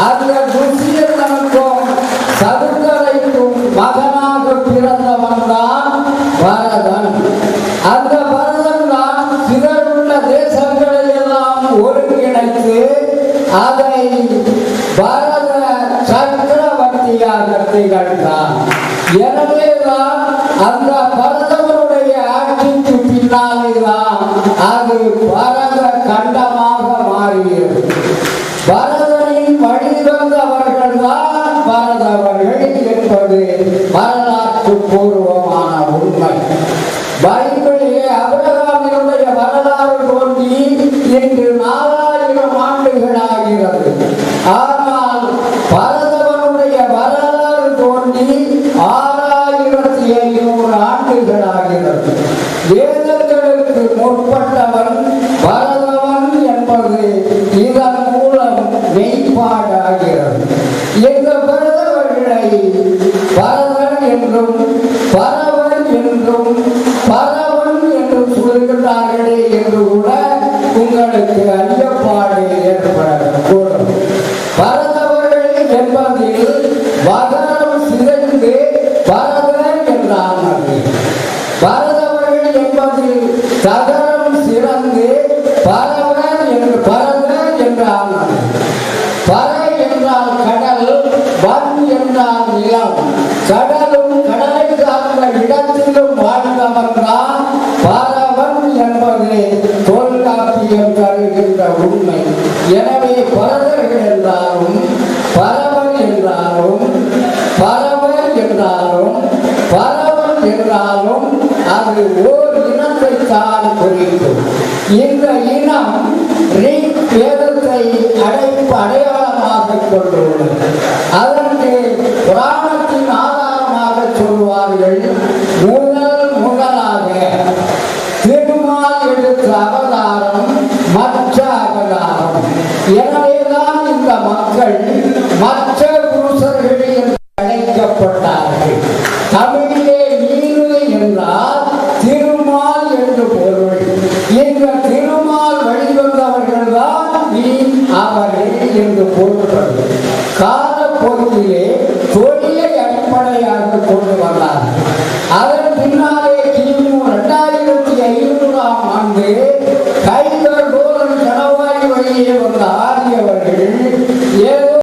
அந்த குஷியனுக்கும் சதுக்கரைக்கும் மகனாக பிறந்தவன் தான் பரதன் அந்த பரதன் தான் பிறருள்ள தேசங்களை எல்லாம் ஒருங்கிணைத்து அதை பரத சக்கரவர்த்தியாக திகழ்ந்தான் எனவே தான் அந்த பரதவனுடைய ஆட்சிக்கு பின்னாலே தான் அது பர என்பது வரலாற்று பூர்வமான உண்மை பைபிளே அபிரகாமினுடைய வரலாறு தோன்றி இன்று நாலாயிரம் ஆண்டுகள் ஆகிறது ஆனால் பரதவனுடைய வரலாறு தோன்றி ஆறாயிரத்தி ஐநூறு ஆண்டுகள் ஆகிறது வேதங்களுக்கு முற்பட்டவன் பரதவன் என்பது இதன் மூலம் மெய்ப்பாடாகிறது. சொல்கிறார்களே என்று கூட உங்களுக்கு ஐயப்பாடு ஏற்படக்கூடும் பரதவர்கள் என்பதில் வதனம் சிதைந்து பரதன் என்றானது பரதவர்கள் என்பதில் சதனம் சிறந்து பரவன் என்று பரதன் என்றான் பர என்றால் கடல் வன் என்றால் நிலம். கடலும் கடலை சார்ந்த இடத்திலும் தருகின்ற உண்மை எனவே பரதர்கள் என்றாலும் பரவன் என்றாலும் பரவன் என்றாலும் பரவன் என்றாலும் அது ஓர் இனத்தை தான் குறிக்கும் இந்த இனம் ரீக் அடைப்பு அடையாளமாக கொண்டுள்ளது. அதற்கு புராணத்தின் ஆதாரமாக சொல்வார்கள் எனவேதான் இந்த மக்கள் மற்ற புருஷர்கள் என்று அழைக்கப்பட்டார்கள். தமிழிலே ஈருதை என்றால் திருமால் என்று பொருள். இந்த திருமால் வழிவந்தவர்கள் தான் நீ அவர்கள் என்று பொருள்படும். கால பொருளிலே தொழிலை அடிப்படையாக கொண்டு வந்தார்கள். அதை